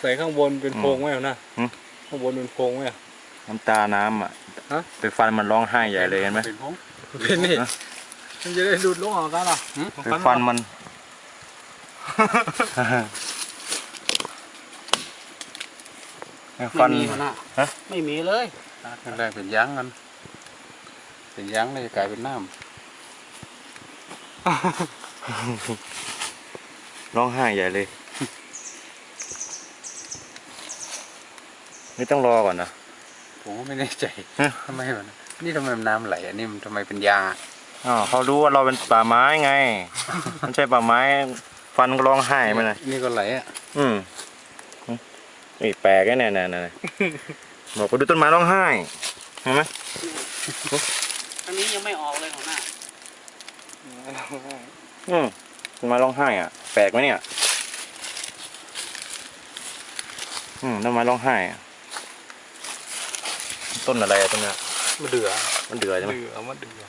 ใส่ข้างบนเป็นโพรงไว้เหรอนะหืมข้างบนเป็นโพรงไว้เหรอน้ำตาน้ำอะฮะไปฟันมันร้องไห้ใหญ่เลยเห็นไหมเป็นโพรงเป็นนี่ฮะมันจะได้ดูดลงออกกันเหรอหืมไปฟันมันไปฟัไม่นมีหัวหน้าฮะไม่มีเลยแรกเป็นยั้งกันเป็นยั้งเลยกลายเป็นน้ร้องไห้ใหญ่เลย ไม่ต้องรอก่อนนะำผมก็ไม่แน่ใจฮะทำไมมันนี่ทำไมมันน้ำไหลอันนี้มันทำไมเป็นยาอ๋อเขารู้ว่าเราเป็นป่าไม้ไงมันใช่ป่าไม้ฟันก็ร้องไห้ไหมนะนี่ก็ไหลอะ อืมนี่แปลกแน่ๆน่ะบอกไปดูต้นไม้ร้องไห้เห็นไหมอันนี้ยังไม่ออกเลยหัวหน้าอืมต้นไม้ร้องไห้อะ แปลกไหมเนี่ย อืมต้นไม้ร้องไห้อะ ต้นอะไรอะต้นเนี้ยมะเดือมันเดือดใช่ไหมเดือมะเดือ